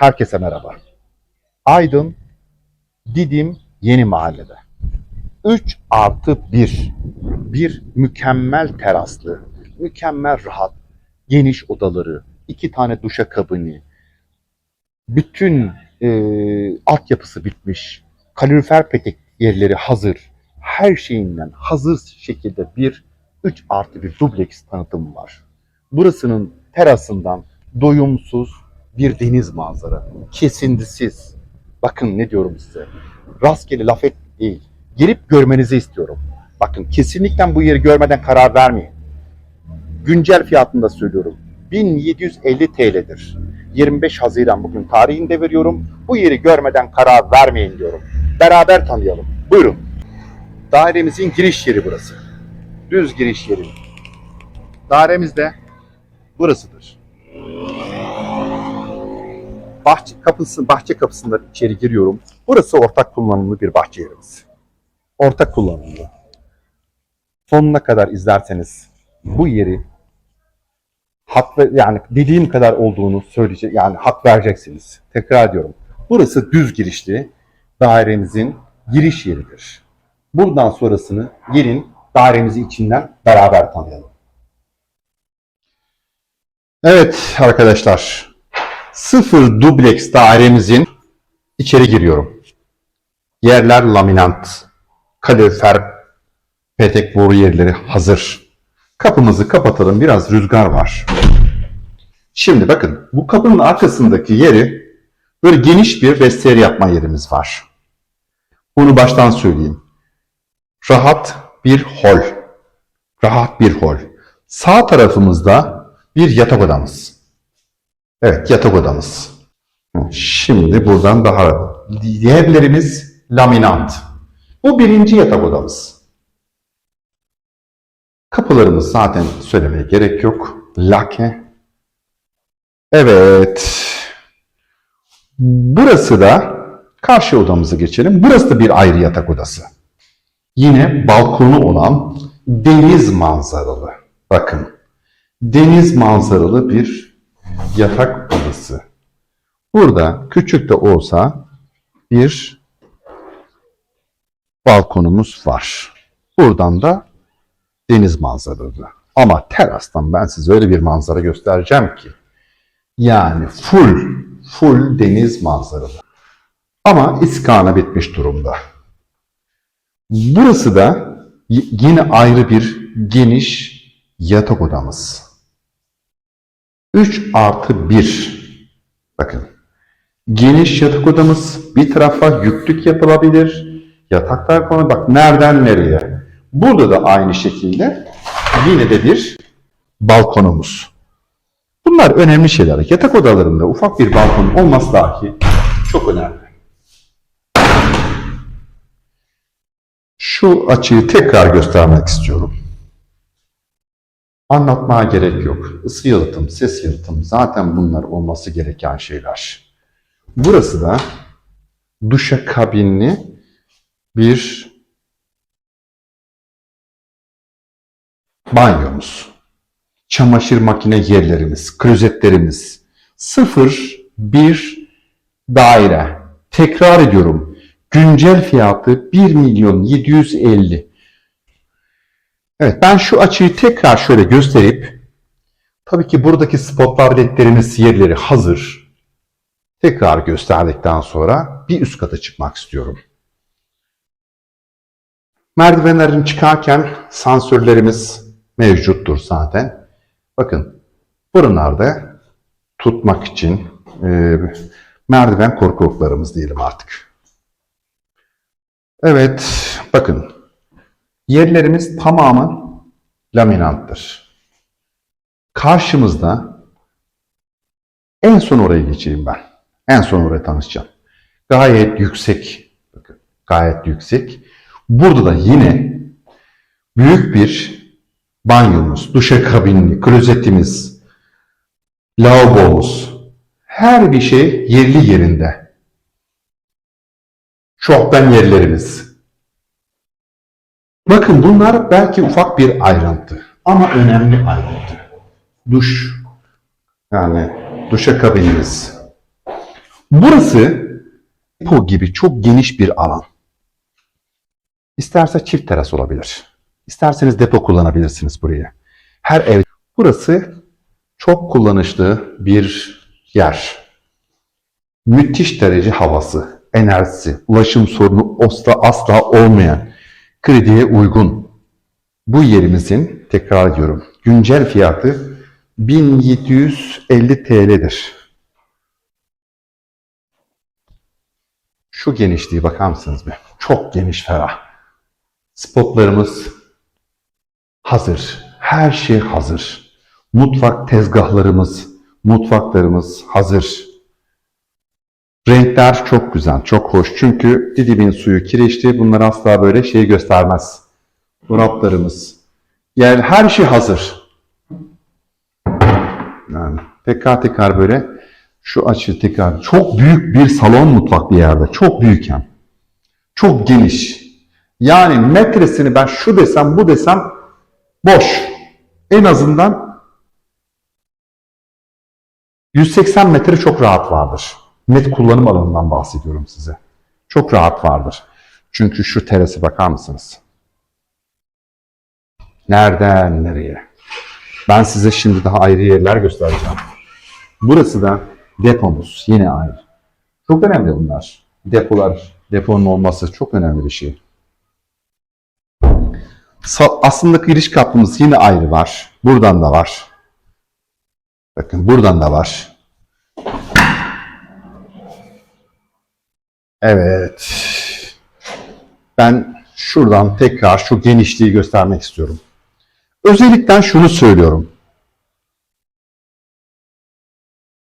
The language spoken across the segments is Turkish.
Herkese merhaba. Aydın, Didim Yeni Mahallede. 3 artı 1. Bir mükemmel teraslı, mükemmel rahat, geniş odaları, iki tane duşakabini, bütün e, altyapısı bitmiş, kalorifer petek yerleri hazır, her şeyinden hazır şekilde bir 3 artı bir dubleks tanıtımı var. Burasının terasından doyumsuz bir deniz manzara, kesintisiz. Bakın ne diyorum size, rastgele laf et değil, gelip görmenizi istiyorum. Bakın kesinlikle bu yeri görmeden karar vermeyin. Güncel fiyatını da söylüyorum. 1750 TL'dir. 25 Haziran bugün tarihinde veriyorum. Bu yeri görmeden karar vermeyin diyorum. Beraber tanıyalım. Buyurun. Dairemizin giriş yeri burası. Düz giriş yeri. Dairemiz de burasıdır. Bahçe kapısı, bahçe kapısından içeri giriyorum. Burası ortak kullanımlı bir bahçe yerimiz. Ortak kullanımlı. Sonuna kadar izlerseniz bu yeri haklı yani dediğim kadar olduğunu söyleyecek yani hak vereceksiniz. Tekrar ediyorum. Burası düz girişli dairemizin giriş yeridir. Buradan sonrasını gelin dairemizi içinden beraber tanıyalım. Evet arkadaşlar. Sıfır dubleks dairemizin içeri giriyorum. Yerler laminant. Kalorifer petek boru yerleri hazır. Kapımızı kapatalım. Biraz rüzgar var. Şimdi bakın bu kapının arkasındaki yeri böyle geniş bir vestiyer yapma yerimiz var. Bunu baştan söyleyeyim. Rahat bir hol. Rahat bir hol. Sağ tarafımızda bir yatak odamız. Evet yatak odamız. Şimdi buradan daha yerlerimiz laminant. Bu birinci yatak odamız. Kapılarımız zaten söylemeye gerek yok. Lake. Evet. Burası da karşı odamıza geçelim. Burası da bir ayrı yatak odası. Yine balkonu olan deniz manzaralı. Bakın. Deniz manzaralı bir yatak odası. Burada küçük de olsa bir balkonumuz var. Buradan da deniz manzaralı. Ama terastan ben size öyle bir manzara göstereceğim ki. Yani full, full deniz manzaralı. Ama iskana bitmiş durumda. Burası da yine ayrı bir geniş yatak odamız. 3 artı 1. Bakın. Geniş yatak odamız. Bir tarafa yüklük yapılabilir. Yataklar konu. Bak nereden nereye. Burada da aynı şekilde yine de bir balkonumuz. Bunlar önemli şeyler. Yatak odalarında ufak bir balkon olması dahi çok önemli. Şu açıyı tekrar göstermek istiyorum. Anlatmaya gerek yok. Isı yalıtım, ses yalıtım zaten bunlar olması gereken şeyler. Burası da duşa kabinli bir banyomuz. Çamaşır makine yerlerimiz, klozetlerimiz. Sıfır bir daire. Tekrar ediyorum. Güncel fiyatı 1 milyon 750. Evet ben şu açıyı tekrar şöyle gösterip tabii ki buradaki spotlar ledlerimiz yerleri hazır. Tekrar gösterdikten sonra bir üst kata çıkmak istiyorum. Merdivenlerin çıkarken sansürlerimiz mevcuttur zaten. Bakın buralarda tutmak için e, merdiven korkuluklarımız diyelim artık. Evet bakın yerlerimiz tamamen laminanttır. Karşımızda en son oraya geçeyim ben. En son oraya tanışacağım. Gayet yüksek. Bakın gayet yüksek. Burada da yine büyük bir banyomuz, duşakabinli, klozetimiz, lavabomuz, her bir şey yerli yerinde. Çoktan yerlerimiz. Bakın bunlar belki ufak bir ayrıntı ama önemli ayrıntı. Duş, yani duşakabinimiz. Burası depo gibi çok geniş bir alan. İsterse çift teras olabilir. İsterseniz depo kullanabilirsiniz burayı. Her ev. Burası çok kullanışlı bir yer. Müthiş derece havası, enerjisi, ulaşım sorunu asla, asla olmayan, krediye uygun. Bu yerimizin, tekrar ediyorum, güncel fiyatı 1750 TL'dir. Şu genişliği bakar mısınız be? Çok geniş ferah. Spotlarımız hazır. Her şey hazır. Mutfak tezgahlarımız, mutfaklarımız hazır. Renkler çok güzel, çok hoş. Çünkü Didim'in suyu kireçli. Bunlar asla böyle şey göstermez. Dolaplarımız. Yani her şey hazır. Yani tekrar tekrar böyle şu açı tekrar. Çok büyük bir salon mutfak bir yerde. Çok büyük hem. Çok geniş. Yani metresini ben şu desem bu desem boş. En azından 180 metre çok rahat vardır. Net kullanım alanından bahsediyorum size. Çok rahat vardır. Çünkü şu terası bakar mısınız? Nereden nereye? Ben size şimdi daha ayrı yerler göstereceğim. Burası da depomuz. Yine ayrı. Çok önemli bunlar. Depolar, deponun olması çok önemli bir şey. Aslında giriş kapımız yine ayrı var. Buradan da var. Bakın buradan da var. Evet. Ben şuradan tekrar şu genişliği göstermek istiyorum. Özellikle şunu söylüyorum.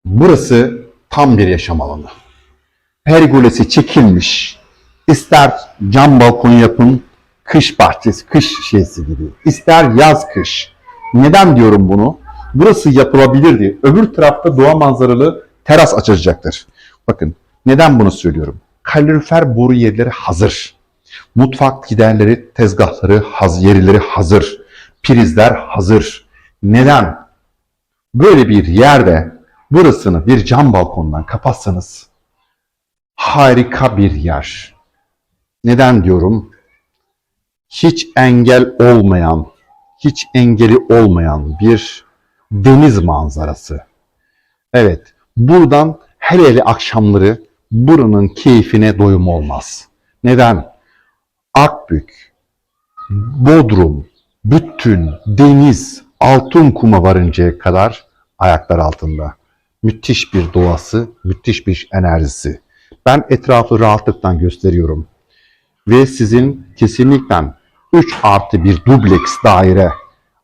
Burası tam bir yaşam alanı. Pergolesi çekilmiş. İster cam balkon yapın, kış bahçesi, kış şeysi gibi. İster yaz kış. Neden diyorum bunu? Burası yapılabilirdi. Öbür tarafta doğa manzaralı teras açılacaktır. Bakın neden bunu söylüyorum? Kalorifer boru yerleri hazır. Mutfak giderleri, tezgahları, haz yerleri hazır. Prizler hazır. Neden? Böyle bir yerde burasını bir cam balkondan kapatsanız harika bir yer. Neden diyorum? Hiç engel olmayan, hiç engeli olmayan bir deniz manzarası. Evet, buradan her hele akşamları buranın keyfine doyum olmaz. Neden? Akbük, Bodrum, bütün deniz, altın kuma varıncaya kadar ayaklar altında. Müthiş bir doğası, müthiş bir enerjisi. Ben etrafı rahatlıktan gösteriyorum. Ve sizin kesinlikle 3 artı bir dubleks daire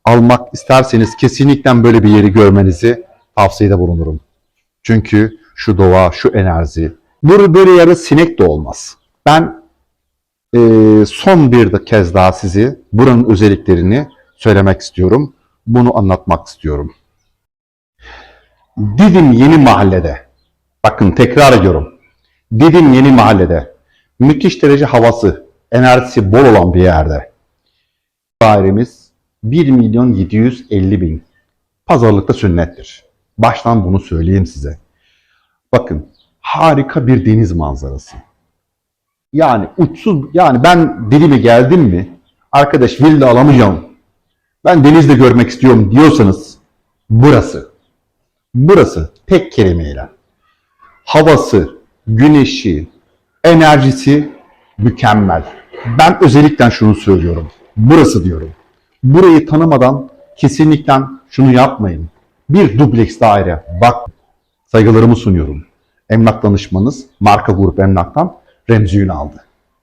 almak isterseniz kesinlikle böyle bir yeri görmenizi tavsiyede bulunurum. Çünkü şu doğa, şu enerji. Burada böyle yerde sinek de olmaz. Ben eee, son bir kez daha sizi buranın özelliklerini söylemek istiyorum. Bunu anlatmak istiyorum. Didim Yeni Mahalle'de, bakın tekrar ediyorum. Didim Yeni Mahalle'de müthiş derece havası, enerjisi bol olan bir yerde. Dairemiz 1 milyon 750 bin. Pazarlıkta sünnettir. Baştan bunu söyleyeyim size. Bakın harika bir deniz manzarası. Yani uçsuz yani ben Dilim'e geldim mi arkadaş villa alamayacağım. Ben denizde görmek istiyorum diyorsanız burası. Burası tek kelimeyle. Havası, güneşi, enerjisi mükemmel. Ben özellikle şunu söylüyorum. Burası diyorum. Burayı tanımadan kesinlikle şunu yapmayın. Bir dubleks daire. Bak saygılarımı sunuyorum. Emlak danışmanız Marka Grup Emlak'tan Remzi Ünal'dı.